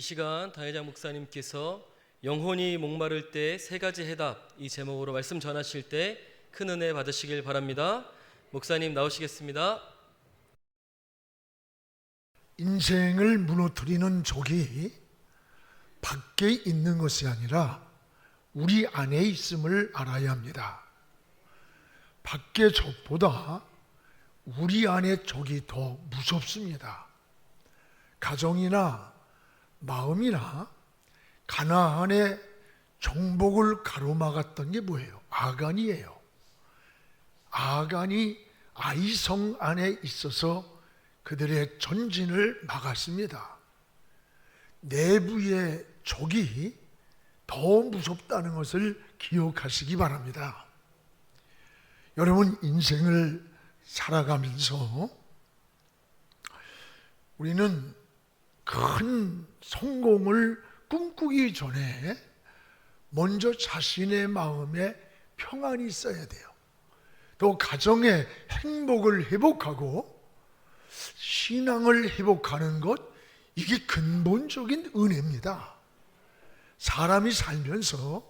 이 시간 다혜장 목사님께서 영혼이 목마를 때 세 가지 해답 이 제목으로 말씀 전하실 때 큰 은혜 받으시길 바랍니다. 목사님 나오시겠습니다. 인생을 무너뜨리는 적이 밖에 있는 것이 아니라 우리 안에 있음을 알아야 합니다. 밖의 적보다 우리 안의 적이 더 무섭습니다. 가정이나 마음이나 가나안의 정복을 가로막았던 게 뭐예요? 아간이에요. 아간이 아이성 안에 있어서 그들의 전진을 막았습니다. 내부의 적이 더 무섭다는 것을 기억하시기 바랍니다. 여러분 인생을 살아가면서 우리는 큰 성공을 꿈꾸기 전에 먼저 자신의 마음에 평안이 있어야 돼요. 또 가정의 행복을 회복하고 신앙을 회복하는 것 이게 근본적인 은혜입니다. 사람이 살면서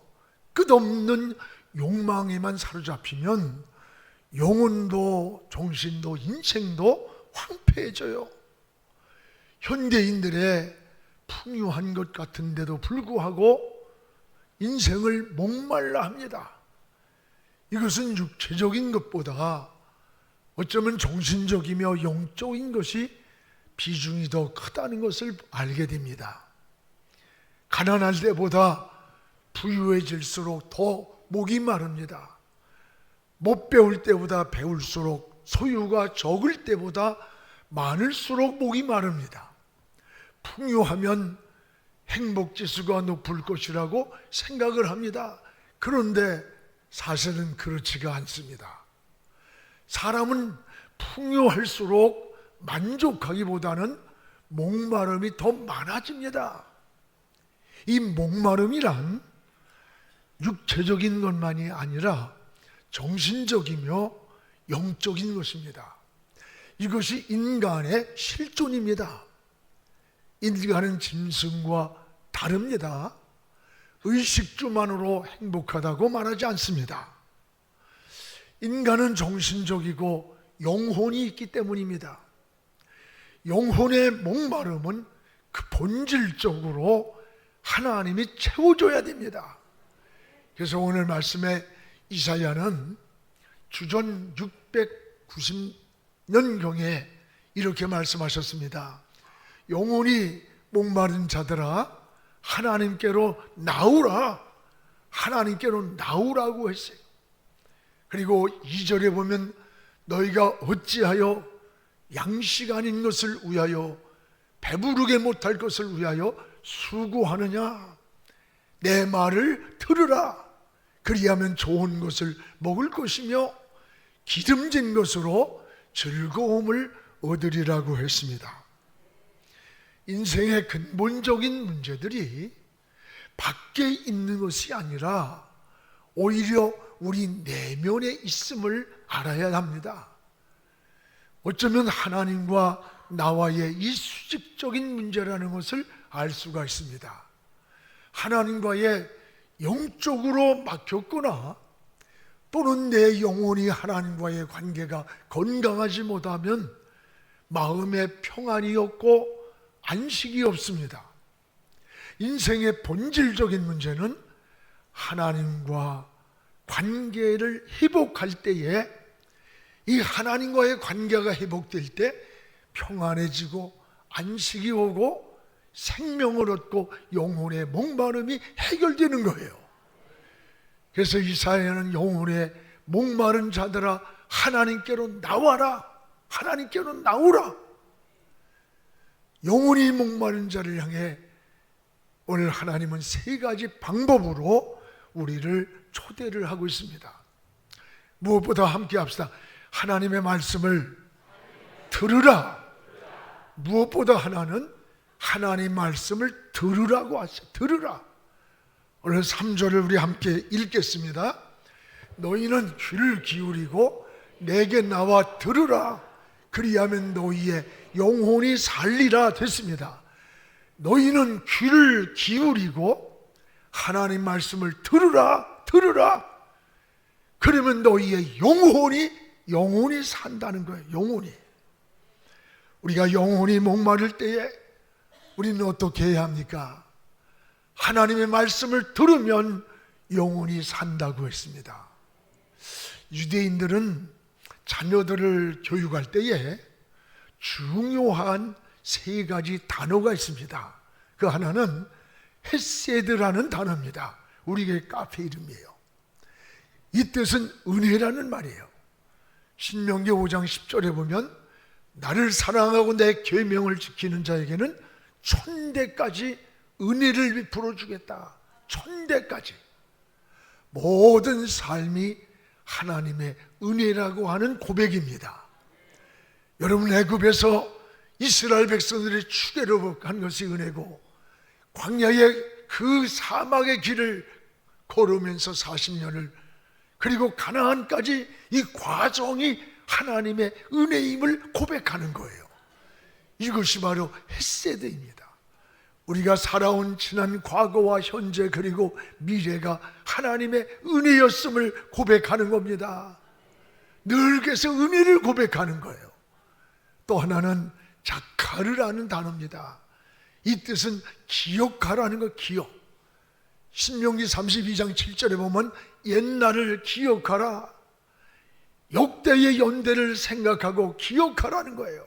끝없는 욕망에만 사로잡히면 영혼도 정신도 인생도 황폐해져요. 현대인들의 풍요한 것 같은데도 불구하고 인생을 목말라 합니다. 이것은 육체적인 것보다 어쩌면 정신적이며 영적인 것이 비중이 더 크다는 것을 알게 됩니다. 가난할 때보다 부유해질수록 더 목이 마릅니다. 못 배울 때보다 배울수록 소유가 적을 때보다 많을수록 목이 마릅니다. 풍요하면 행복 지수가 높을 것이라고 생각을 합니다. 그런데 사실은 그렇지가 않습니다. 사람은 풍요할수록 만족하기보다는 목마름이 더 많아집니다. 이 목마름이란 육체적인 것만이 아니라 정신적이며 영적인 것입니다. 이것이 인간의 실존입니다. 인간은 짐승과 다릅니다. 의식주만으로 행복하다고 말하지 않습니다. 인간은 정신적이고 영혼이 있기 때문입니다. 영혼의 목마름은 그 본질적으로 하나님이 채워줘야 됩니다. 그래서 오늘 말씀에 이사야는 주전 690년경에 이렇게 말씀하셨습니다. 영혼이 목마른 자들아 하나님께로 나오라 하나님께로 나오라고 했어요. 그리고 2절에 보면 너희가 어찌하여 양식 아닌 것을 위하여 배부르게 못할 것을 위하여 수고하느냐 내 말을 들으라 그리하면 좋은 것을 먹을 것이며 기름진 것으로 즐거움을 얻으리라고 했습니다. 인생의 근본적인 문제들이 밖에 있는 것이 아니라 오히려 우리 내면에 있음을 알아야 합니다. 어쩌면 하나님과 나와의 이 수직적인 문제라는 것을 알 수가 있습니다. 하나님과의 영적으로 막혔거나 또는 내 영혼이 하나님과의 관계가 건강하지 못하면 마음에 평안이 없고 안식이 없습니다. 인생의 본질적인 문제는 하나님과 관계를 회복할 때에 이 하나님과의 관계가 회복될 때 평안해지고 안식이 오고 생명을 얻고 영혼의 목마름이 해결되는 거예요. 그래서 이사야는 영혼의 목마른 자들아 하나님께로 나와라. 하나님께로 나오라. 영혼이 목마른 자를 향해 오늘 하나님은 세 가지 방법으로 우리를 초대를 하고 있습니다. 무엇보다 함께 합시다. 하나님의 말씀을 들으라. 무엇보다 하나는 하나님 말씀을 들으라고 하셔. 들으라. 오늘 3절을 우리 함께 읽겠습니다. 너희는 귀를 기울이고 내게 나와 들으라. 그리하면 너희의 영혼이 살리라 됐습니다. 너희는 귀를 기울이고 하나님 말씀을 들으라 들으라 그러면 너희의 영혼이 영혼이 산다는 거예요 영혼이 우리가 영혼이 목마를 때에 우리는 어떻게 해야 합니까? 하나님의 말씀을 들으면 영혼이 산다고 했습니다. 유대인들은 자녀들을 교육할 때에 중요한 세 가지 단어가 있습니다. 그 하나는 헤세드라는 단어입니다. 우리의 카페 이름이에요. 이 뜻은 은혜라는 말이에요. 신명기 5장 10절에 보면 나를 사랑하고 내 계명을 지키는 자에게는 천대까지 은혜를 베풀어 주겠다. 천대까지. 모든 삶이 하나님의 은혜라고 하는 고백입니다. 여러분 애굽에서 이스라엘 백성들이 추계로 한 것이 은혜고 광야의 그 사막의 길을 걸으면서 40년을 그리고 가나안까지 이 과정이 하나님의 은혜임을 고백하는 거예요. 이것이 바로 햇세드입니다. 우리가 살아온 지난 과거와 현재 그리고 미래가 하나님의 은혜였음을 고백하는 겁니다. 늘 그래서 은혜를 고백하는 거예요. 또 하나는 자카르라는 단어입니다. 이 뜻은 기억하라는 거 기억. 신명기 32장 7절에 보면 옛날을 기억하라. 역대의 연대를 생각하고 기억하라는 거예요.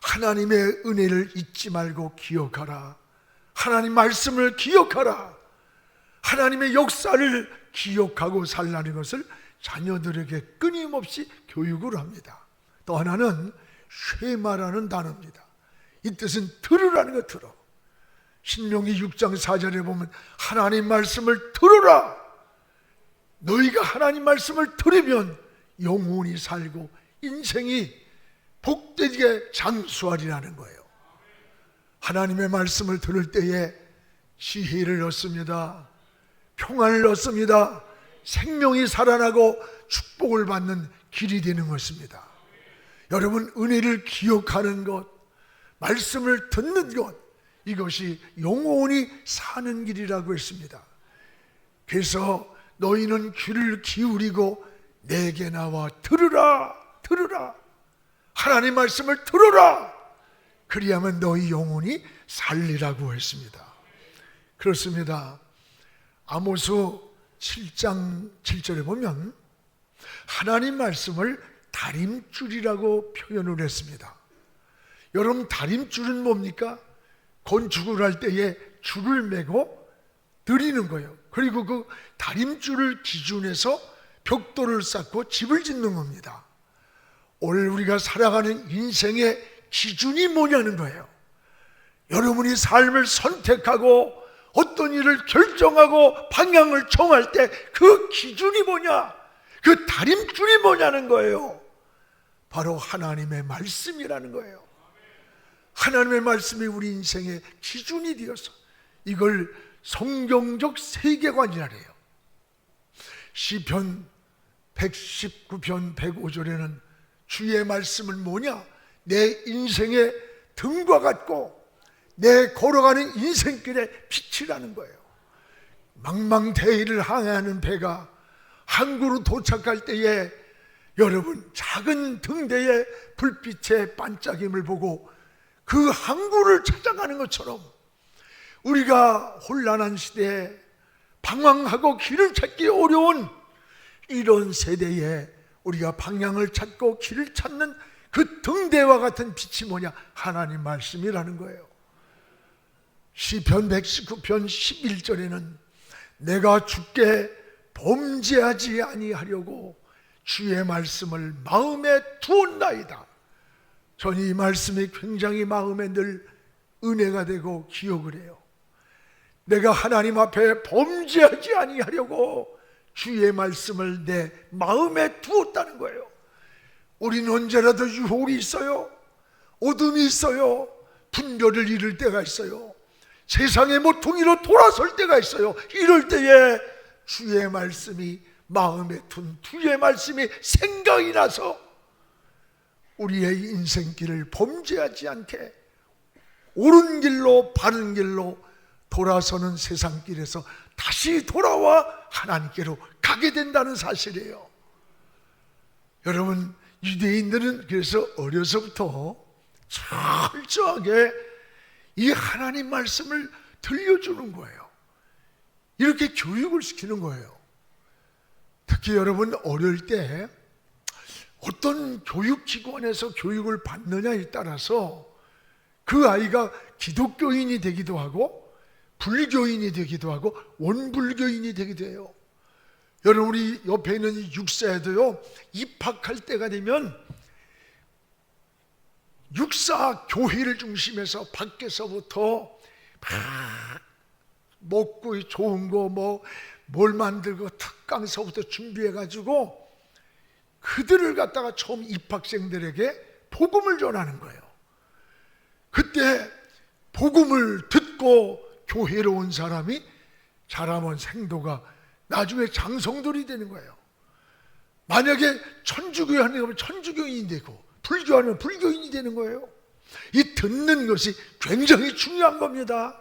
하나님의 은혜를 잊지 말고 기억하라. 하나님 말씀을 기억하라. 하나님의 역사를 기억하고 살라는 것을 자녀들에게 끊임없이 교육을 합니다. 또 하나는 쉐마라는 단어입니다. 이 뜻은 들으라는 거 들어. 신명기 6장 4절에 보면 하나님 말씀을 들으라. 너희가 하나님 말씀을 들으면 영혼이 살고 인생이 복되게 장수하리라는 거예요. 하나님의 말씀을 들을 때에 지혜를 얻습니다. 평안을 얻습니다. 생명이 살아나고 축복을 받는 길이 되는 것입니다. 여러분 은혜를 기억하는 것, 말씀을 듣는 것 이것이 영원히 사는 길이라고 했습니다. 그래서 너희는 귀를 기울이고 내게 나와 들으라 들으라 하나님 말씀을 들으라 그리하면 너희 영혼이 살리라고 했습니다. 그렇습니다. 아모스 7장 7절에 보면 하나님 말씀을 다림줄이라고 표현을 했습니다. 여러분 다림줄은 뭡니까? 건축을 할 때에 줄을 매고 드리는 거예요. 그리고 그 다림줄을 기준해서 벽돌을 쌓고 집을 짓는 겁니다. 오늘 우리가 살아가는 인생의 기준이 뭐냐는 거예요. 여러분이 삶을 선택하고 어떤 일을 결정하고 방향을 정할 때 그 기준이 뭐냐? 그 다림줄이 뭐냐는 거예요. 바로 하나님의 말씀이라는 거예요. 하나님의 말씀이 우리 인생의 기준이 되어서 이걸 성경적 세계관이라래요. 시편 119편 105절에는 주의 말씀은 뭐냐? 내 인생의 등과 같고 내 걸어가는 인생길의 빛이라는 거예요. 망망대해를 항해하는 배가 항구로 도착할 때에 여러분 작은 등대의 불빛의 반짝임을 보고 그 항구를 찾아가는 것처럼 우리가 혼란한 시대에 방황하고 길을 찾기 어려운 이런 세대에 우리가 방향을 찾고 길을 찾는 그 등대와 같은 빛이 뭐냐? 하나님 말씀이라는 거예요. 시편 119편 11절에는 내가 주께 범죄하지 아니하려고 주의 말씀을 마음에 두었나이다. 저는 이 말씀이 굉장히 마음에 늘 은혜가 되고 기억을 해요. 내가 하나님 앞에 범죄하지 아니하려고 주의 말씀을 내 마음에 두었다는 거예요. 우리는 언제라도 유혹이 있어요. 어둠이 있어요. 분별을 잃을 때가 있어요. 세상의 모퉁이로 돌아설 때가 있어요. 이럴 때에 주의 말씀이 마음에 둔 주의 말씀이 생각이 나서 우리의 인생길을 범죄하지 않게 옳은 길로 바른 길로 돌아서는 세상길에서 다시 돌아와 하나님께로 가게 된다는 사실이에요. 여러분 유대인들은 그래서 어려서부터 철저하게 이 하나님 말씀을 들려주는 거예요. 이렇게 교육을 시키는 거예요. 특히 여러분 어릴 때 어떤 교육기관에서 교육을 받느냐에 따라서 그 아이가 기독교인이 되기도 하고 불교인이 되기도 하고 원불교인이 되기도 해요. 여러분 우리 옆에 있는 이 육사에도요 입학할 때가 되면 육사 교회를 중심해서 밖에서부터 막 먹고 좋은 거 뭐 뭘 만들고 특강서부터 준비해 가지고 그들을 갖다가 처음 입학생들에게 복음을 전하는 거예요. 그때 복음을 듣고 교회로 온 사람이 자라면 생도가 나중에 장성들이 되는 거예요. 만약에 천주교 하는 거면 천주교인이 되고 불교 하면 불교인이 되는 거예요. 이 듣는 것이 굉장히 중요한 겁니다.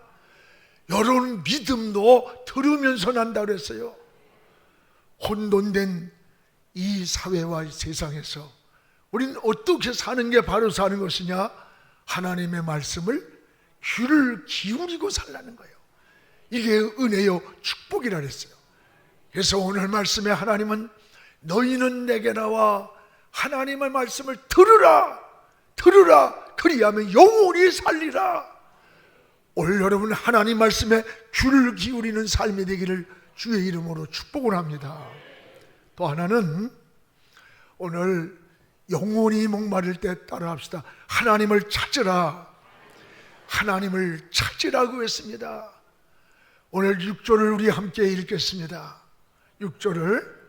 여러분 믿음도 들으면서 난다 그랬어요. 혼돈된 이 사회와 이 세상에서 우리는 어떻게 사는 게 바로 사는 것이냐? 하나님의 말씀을 귀를 기울이고 살라는 거예요. 이게 은혜요 축복이라 그랬어요. 그래서 오늘 말씀에 하나님은 너희는 내게 나와 하나님의 말씀을 들으라 들으라 그리하면 영원히 살리라. 오늘 여러분 하나님 말씀에 귀를 기울이는 삶이 되기를 주의 이름으로 축복을 합니다. 또 하나는 오늘 영원히 목마를 때 따라합시다. 하나님을 찾으라. 하나님을 찾으라고 했습니다. 오늘 6절을 우리 함께 읽겠습니다 6절을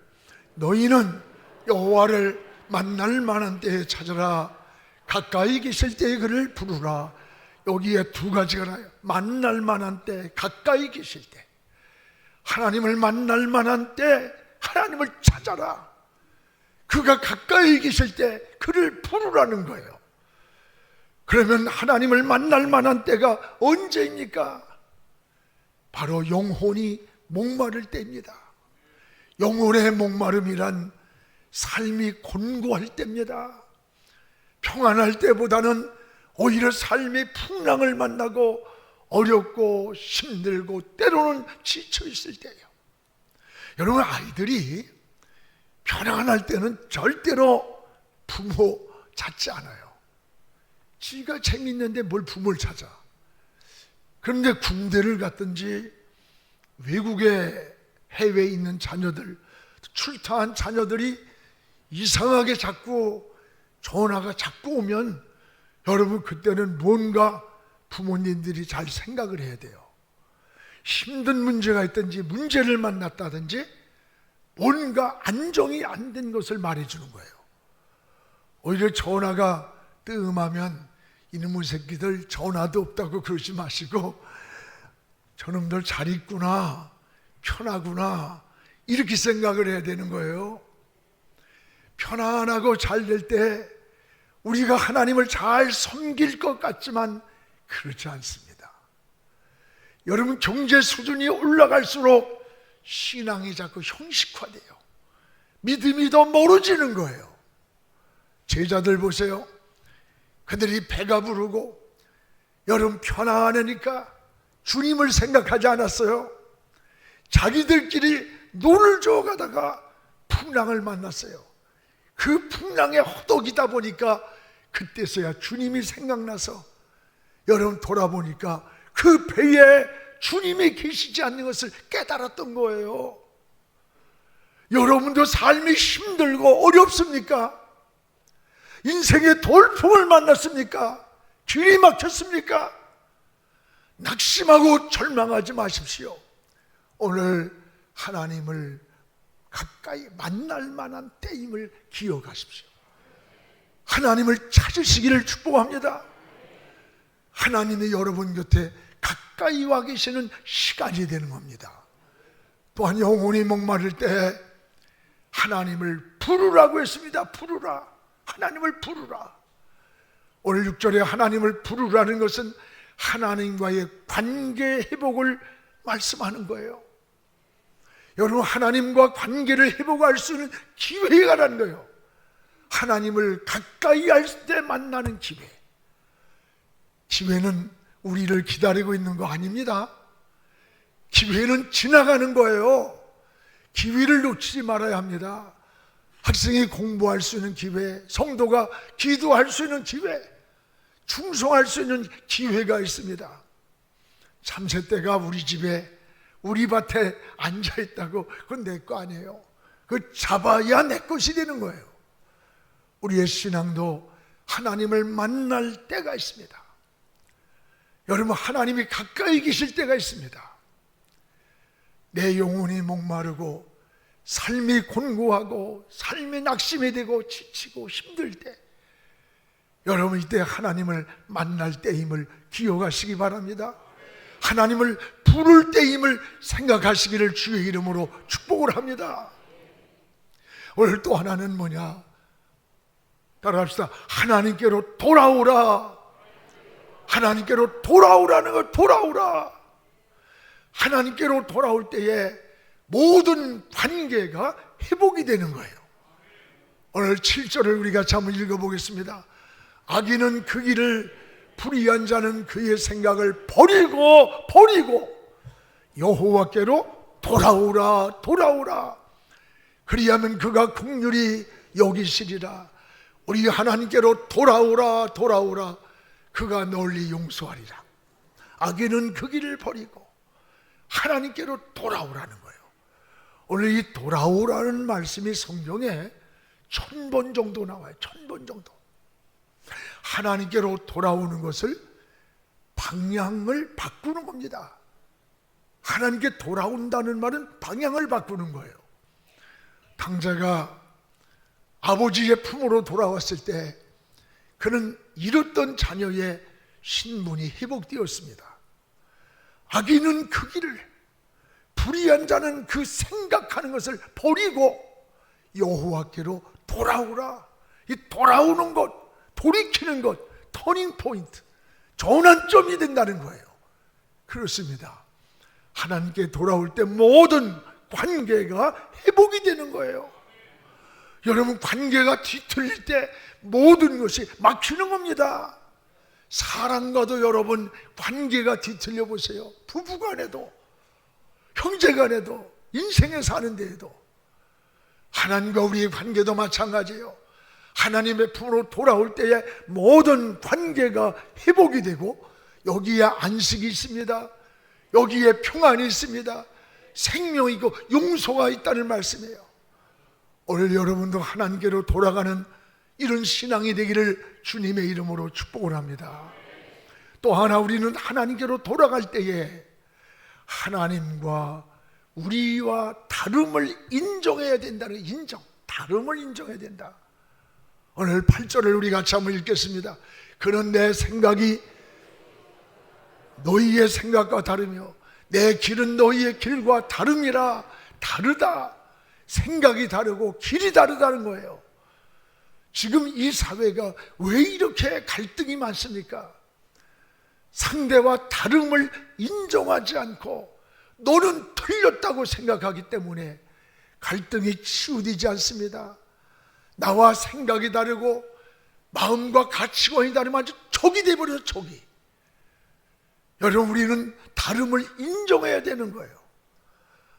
너희는 여호와를 만날 만한 때에 찾으라. 가까이 계실 때에 그를 부르라. 여기에 두 가지가 나요. 만날 만한 때 가까이 계실 때. 하나님을 만날 만한 때 하나님을 찾아라. 그가 가까이 계실 때 그를 부르라는 거예요. 그러면 하나님을 만날 만한 때가 언제입니까? 바로 영혼이 목마를 때입니다 영혼의 목마름이란 삶이 곤고할 때입니다. 평안할 때보다는 오히려 삶의 풍랑을 만나고 어렵고 힘들고 때로는 지쳐 있을 때예요. 여러분 아이들이 편안할 때는 절대로 부모 찾지 않아요. 지가 재밌는데 뭘 부모를 찾아. 그런데 군대를 갔든지 외국에 해외에 있는 자녀들, 출타한 자녀들이 이상하게 자꾸 전화가 자꾸 오면 여러분 그때는 뭔가 부모님들이 잘 생각을 해야 돼요. 힘든 문제가 있든지 문제를 만났다든지 뭔가 안정이 안 된 것을 말해주는 거예요. 오히려 전화가 뜸하면 이놈의 새끼들 전화도 없다고 그러지 마시고 저놈들 잘 있구나 편하구나 이렇게 생각을 해야 되는 거예요. 편안하고 잘 될 때 우리가 하나님을 잘 섬길 것 같지만 그렇지 않습니다. 여러분 경제 수준이 올라갈수록 신앙이 자꾸 형식화돼요. 믿음이 더 멀어지는 거예요. 제자들 보세요. 그들이 배가 부르고 여름 편안하니까 주님을 생각하지 않았어요. 자기들끼리 노를 저어 가다가 풍랑을 만났어요. 그 풍랑에 허덕이다 보니까 그때서야 주님이 생각나서 여러분 돌아보니까 그 배에 주님이 계시지 않는 것을 깨달았던 거예요. 여러분도 삶이 힘들고 어렵습니까? 인생의 돌풍을 만났습니까? 길이 막혔습니까? 낙심하고 절망하지 마십시오. 오늘 하나님을 가까이 만날 만한 때임을 기억하십시오. 하나님을 찾으시기를 축복합니다. 하나님이 여러분 곁에 가까이 와 계시는 시간이 되는 겁니다. 또한 영혼이 목마를 때 하나님을 부르라고 했습니다. 부르라. 하나님을 부르라. 오늘 6절에 하나님을 부르라는 것은 하나님과의 관계 회복을 말씀하는 거예요. 여러분 하나님과 관계를 회복할 수 있는 기회가라는 거예요. 하나님을 가까이 할 때 만나는 기회. 기회는 우리를 기다리고 있는 거 아닙니다. 기회는 지나가는 거예요. 기회를 놓치지 말아야 합니다. 학생이 공부할 수 있는 기회, 성도가 기도할 수 있는 기회, 충성할 수 있는 기회가 있습니다. 참새 때가 우리 집에 우리 밭에 앉아 있다고 그건 내 거 아니에요. 그 잡아야 내 것이 되는 거예요. 우리의 신앙도 하나님을 만날 때가 있습니다. 여러분 하나님이 가까이 계실 때가 있습니다. 내 영혼이 목마르고 삶이 곤고하고 삶이 낙심이 되고 지치고 힘들 때 여러분 이때 하나님을 만날 때임을 기억하시기 바랍니다. 하나님을 부를 때임을 생각하시기를 주의 이름으로 축복을 합니다. 오늘 또 하나는 뭐냐? 따라합시다. 하나님께로 돌아오라. 하나님께로 돌아오라는 거 돌아오라. 하나님께로 돌아올 때에 모든 관계가 회복이 되는 거예요. 오늘 7절을 우리가 한번 읽어보겠습니다. 악인은 그 길을 불의한 자는 그의 생각을 버리고 버리고 여호와께로 돌아오라 돌아오라. 그리하면 그가 국률이 여기시리라. 우리 하나님께로 돌아오라 돌아오라. 그가 널리 용서하리라. 악인은 그 길을 버리고 하나님께로 돌아오라는 거예요. 오늘 이 돌아오라는 말씀이 성경에 천 번 정도 나와요. 천 번 정도 하나님께로 돌아오는 것을 방향을 바꾸는 겁니다. 하나님께 돌아온다는 말은 방향을 바꾸는 거예요. 당자가 아버지의 품으로 돌아왔을 때 그는 잃었던 자녀의 신분이 회복되었습니다. 악인은 그 길을 불의한 자는 그 생각하는 것을 버리고 여호와께로 돌아오라. 이 돌아오는 것 돌이키는 것, 터닝 포인트, 전환점이 된다는 거예요. 그렇습니다. 하나님께 돌아올 때 모든 관계가 회복이 되는 거예요. 여러분, 관계가 뒤틀릴 때 모든 것이 막히는 겁니다. 사랑과도 여러분, 관계가 뒤틀려 보세요. 부부 간에도, 형제 간에도, 인생에 사는 데에도. 하나님과 우리의 관계도 마찬가지예요. 하나님의 품으로 돌아올 때에 모든 관계가 회복이 되고 여기에 안식이 있습니다. 여기에 평안이 있습니다. 생명이고 용서가 있다는 말씀이에요. 오늘 여러분도 하나님께로 돌아가는 이런 신앙이 되기를 주님의 이름으로 축복을 합니다. 또 하나 우리는 하나님께로 돌아갈 때에 하나님과 우리와 다름을 인정해야 된다는 인정, 다름을 인정해야 된다. 오늘 8절을 우리 같이 한번 읽겠습니다. 그는 내 생각이 너희의 생각과 다르며 내 길은 너희의 길과 다름이라 다르다. 생각이 다르고 길이 다르다는 거예요. 지금 이 사회가 왜 이렇게 갈등이 많습니까? 상대와 다름을 인정하지 않고 너는 틀렸다고 생각하기 때문에 갈등이 치유되지 않습니다. 나와 생각이 다르고 마음과 가치관이 다르면 아주 적이 돼버려요 적이. 여러분 우리는 다름을 인정해야 되는 거예요.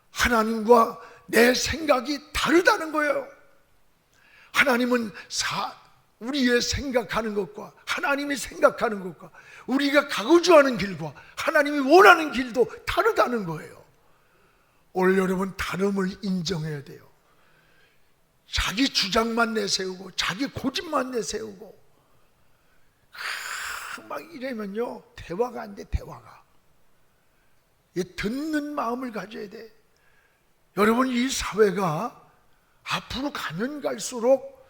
하나님과 내 생각이 다르다는 거예요. 하나님은 사, 우리의 생각하는 것과 하나님이 생각하는 것과 우리가 가고자 하는 길과 하나님이 원하는 길도 다르다는 거예요. 오늘 여러분 다름을 인정해야 돼요 자기 주장만 내세우고 자기 고집만 내세우고. 아, 막 이러면요. 대화가 안 돼 대화가. 이 듣는 마음을 가져야 돼. 여러분 이 사회가 앞으로 가면 갈수록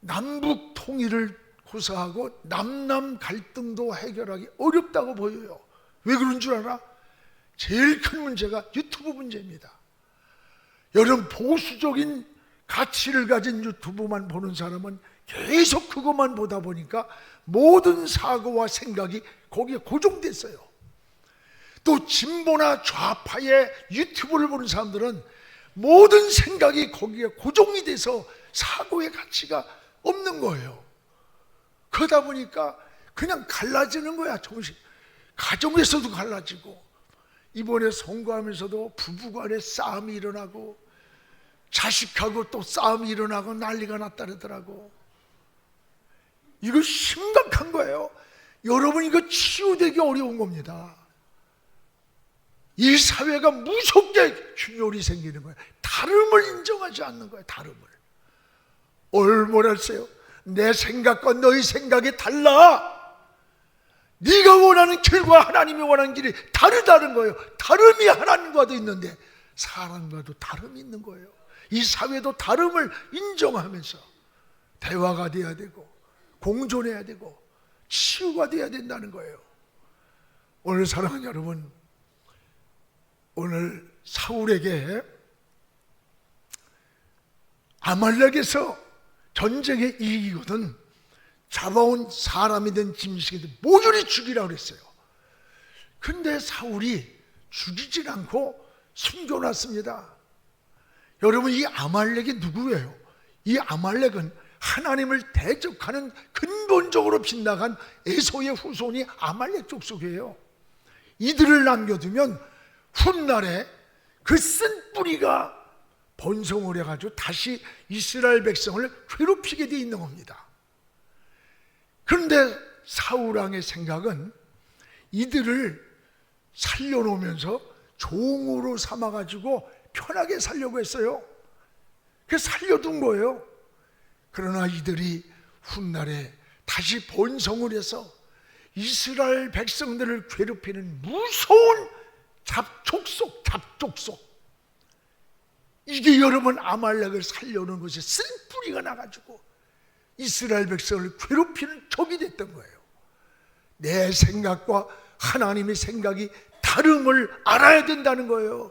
남북 통일을 고사하고 남남 갈등도 해결하기 어렵다고 보여요. 왜 그런 줄 알아? 제일 큰 문제가 유튜브 문제입니다. 여러분 보수적인 가치를 가진 유튜브만 보는 사람은 계속 그것만 보다 보니까 모든 사고와 생각이 거기에 고정됐어요. 또 진보나 좌파의 유튜브를 보는 사람들은 모든 생각이 거기에 고정이 돼서 사고의 가치가 없는 거예요. 그러다 보니까 그냥 갈라지는 거야, 조금씩. 가정에서도 갈라지고, 이번에 선거하면서도 부부간에 싸움이 일어나고, 자식하고 또 싸움이 일어나고 난리가 났다 그러더라고. 이거 심각한 거예요. 여러분 이거 치유되기 어려운 겁니다. 이 사회가 무섭게 균열이 생기는 거예요. 다름을 인정하지 않는 거예요. 다름을. 얼마나 했어요? 내 생각과 너희 생각이 달라. 네가 원하는 길과 하나님이 원하는 길이 다르다는 거예요. 다름이 하나님과도 있는데 사람과도 다름이 있는 거예요. 이 사회도 다름을 인정하면서 대화가 돼야 되고 공존해야 되고 치유가 돼야 된다는 거예요. 오늘 사랑하는 여러분, 오늘 사울에게 아말렉에서 전쟁에 이기거든 잡아온 사람이든 짐승이든 모조리 죽이라고 그랬어요. 근데 사울이 죽이질 않고 숨겨놨습니다. 여러분 이 아말렉이 누구예요? 이 아말렉은 하나님을 대적하는 근본적으로 빗나간 에소의 후손이 아말렉 족속이에요. 이들을 남겨두면 훗날에 그 쓴 뿌리가 번성을 해가지고 다시 이스라엘 백성을 괴롭히게 돼 있는 겁니다. 그런데 사울왕의 생각은 이들을 살려놓으면서 종으로 삼아가지고 편하게 살려고 했어요. 그래서 살려둔 거예요. 그러나 이들이 훗날에 다시 번성을 해서 이스라엘 백성들을 괴롭히는 무서운 잡족속, 잡족속. 이게 여러분 아말렉을 살려놓은 것이 쓴 뿌리가 나가지고 이스라엘 백성을 괴롭히는 적이 됐던 거예요. 내 생각과 하나님의 생각이 다름을 알아야 된다는 거예요.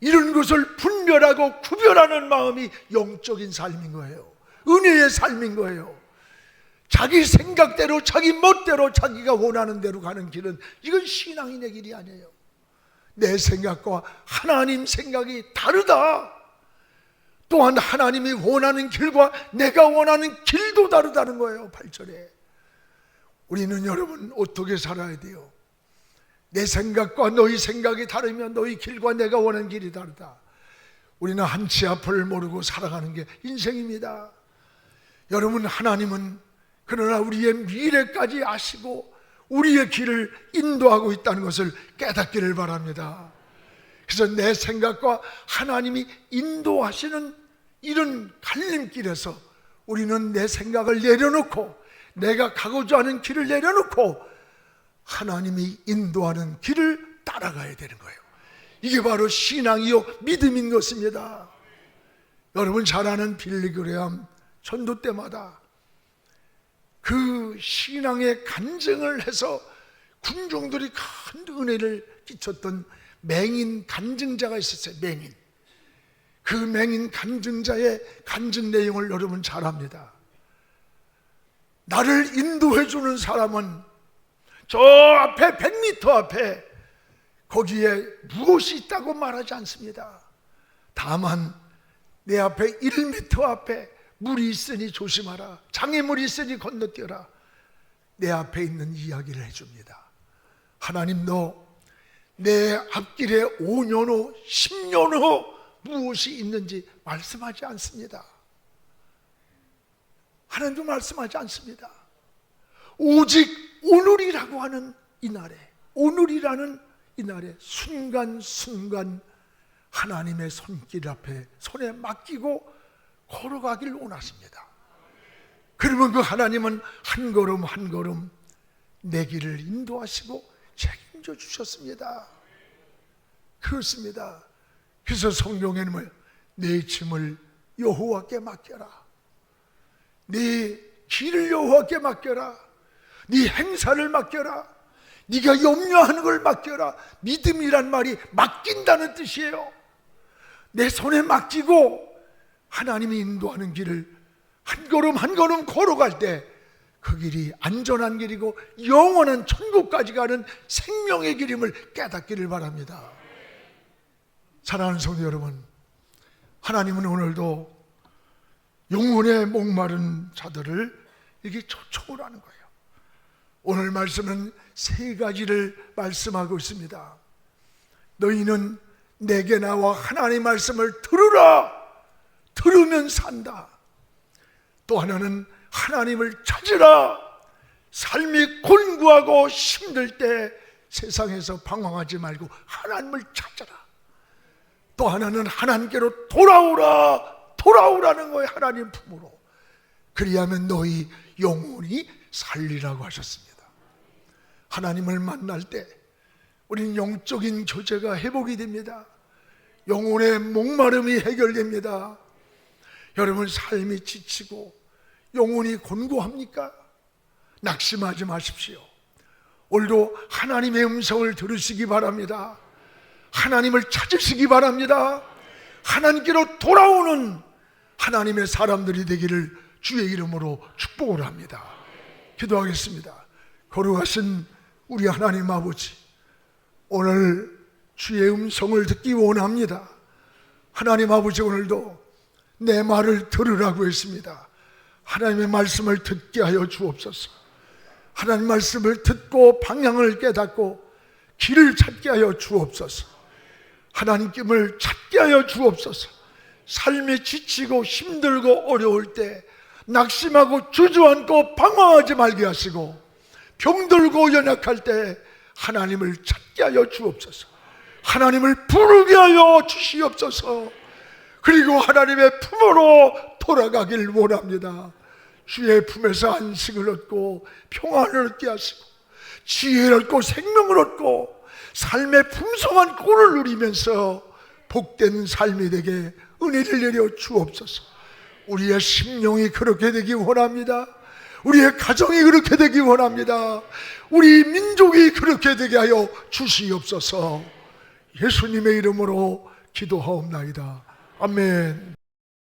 이런 것을 분별하고 구별하는 마음이 영적인 삶인 거예요. 은혜의 삶인 거예요. 자기 생각대로, 자기 멋대로, 자기가 원하는 대로 가는 길은 이건 신앙인의 길이 아니에요. 내 생각과 하나님 생각이 다르다. 또한 하나님이 원하는 길과 내가 원하는 길도 다르다는 거예요. 8절에. 우리는 여러분 어떻게 살아야 돼요? 내 생각과 너희 생각이 다르면 너희 길과 내가 원하는 길이 다르다. 우리는 한치 앞을 모르고 살아가는 게 인생입니다. 여러분 하나님은 그러나 우리의 미래까지 아시고 우리의 길을 인도하고 있다는 것을 깨닫기를 바랍니다. 그래서 내 생각과 하나님이 인도하시는 이런 갈림길에서 우리는 내 생각을 내려놓고 내가 가고자 하는 길을 내려놓고 하나님이 인도하는 길을 따라가야 되는 거예요. 이게 바로 신앙이요 믿음인 것입니다. 여러분 잘 아는 빌리그레암 전도 때마다 그 신앙의 간증을 해서 군종들이 큰 은혜를 끼쳤던 맹인 간증자가 있었어요. 맹인. 그 맹인 간증자의 간증 내용을 여러분 잘 압니다. 나를 인도해 주는 사람은 저 앞에 100m 앞에 거기에 무엇이 있다고 말하지 않습니다. 다만 내 앞에 1m 앞에 물이 있으니 조심하라. 장애물이 있으니 건너뛰어라. 내 앞에 있는 이야기를 해줍니다. 하나님 너내 앞길에 5년 후, 10년 후 무엇이 있는지 말씀하지 않습니다. 하나님도 말씀하지 않습니다. 오직 오늘이라고 하는 이 날에, 오늘이라는 이 날에 순간순간 하나님의 손길 앞에 손에 맡기고 걸어가길 원하십니다. 그러면 그 하나님은 한 걸음 한 걸음 내 길을 인도하시고 책임져 주셨습니다. 그렇습니다. 그래서 성경에는 내 짐을 여호와께 맡겨라. 네 길을 여호와께 맡겨라. 네 행사를 맡겨라. 네가 염려하는 걸 맡겨라. 믿음이란 말이 맡긴다는 뜻이에요. 내 손에 맡기고 하나님이 인도하는 길을 한 걸음 한 걸음 걸어갈 때그그 길이 안전한 길이고 영원한 천국까지 가는 생명의 길임을 깨닫기를 바랍니다. 사랑하는 성도 여러분, 하나님은 오늘도 영혼의 목마른 자들을 이렇게 초청을 하는 거예요. 오늘 말씀은 세 가지를 말씀하고 있습니다. 너희는 내게 나와 하나님 말씀을 들으라. 들으면 산다. 또 하나는 하나님을 찾으라. 삶이 곤고하고 힘들 때 세상에서 방황하지 말고 하나님을 찾아라. 또 하나는 하나님께로 돌아오라. 돌아오라는 거예요. 하나님 품으로. 그리하면 너희 영혼이 살리라고 하셨습니다. 하나님을 만날 때 우리는 영적인 교제가 회복이 됩니다. 영혼의 목마름이 해결됩니다. 여러분 삶이 지치고 영혼이 곤고합니까? 낙심하지 마십시오. 오늘도 하나님의 음성을 들으시기 바랍니다. 하나님을 찾으시기 바랍니다. 하나님께로 돌아오는 하나님의 사람들이 되기를 주의 이름으로 축복을 합니다. 기도하겠습니다. 거룩하신 우리 하나님 아버지, 오늘 주의 음성을 듣기 원합니다. 하나님 아버지 오늘도 내 말을 들으라고 했습니다. 하나님의 말씀을 듣게 하여 주옵소서. 하나님 말씀을 듣고 방향을 깨닫고 길을 찾게 하여 주옵소서. 하나님께을 찾게 하여 주옵소서. 삶이 지치고 힘들고 어려울 때 낙심하고 주저앉고 방황하지 말게 하시고 병들고 연약할 때 하나님을 찾게 하여 주옵소서. 하나님을 부르게 하여 주시옵소서. 그리고 하나님의 품으로 돌아가길 원합니다. 주의 품에서 안식을 얻고 평안을 얻게 하시고 지혜를 얻고 생명을 얻고 삶의 풍성한 꼴을 누리면서 복된 삶이 되게 은혜를 내려 주옵소서. 우리의 심령이 그렇게 되기 원합니다. 우리의 가정이 그렇게 되기 원합니다. 우리 민족이 그렇게 되게 하여 주시옵소서. 예수님의 이름으로 기도하옵나이다. 아멘.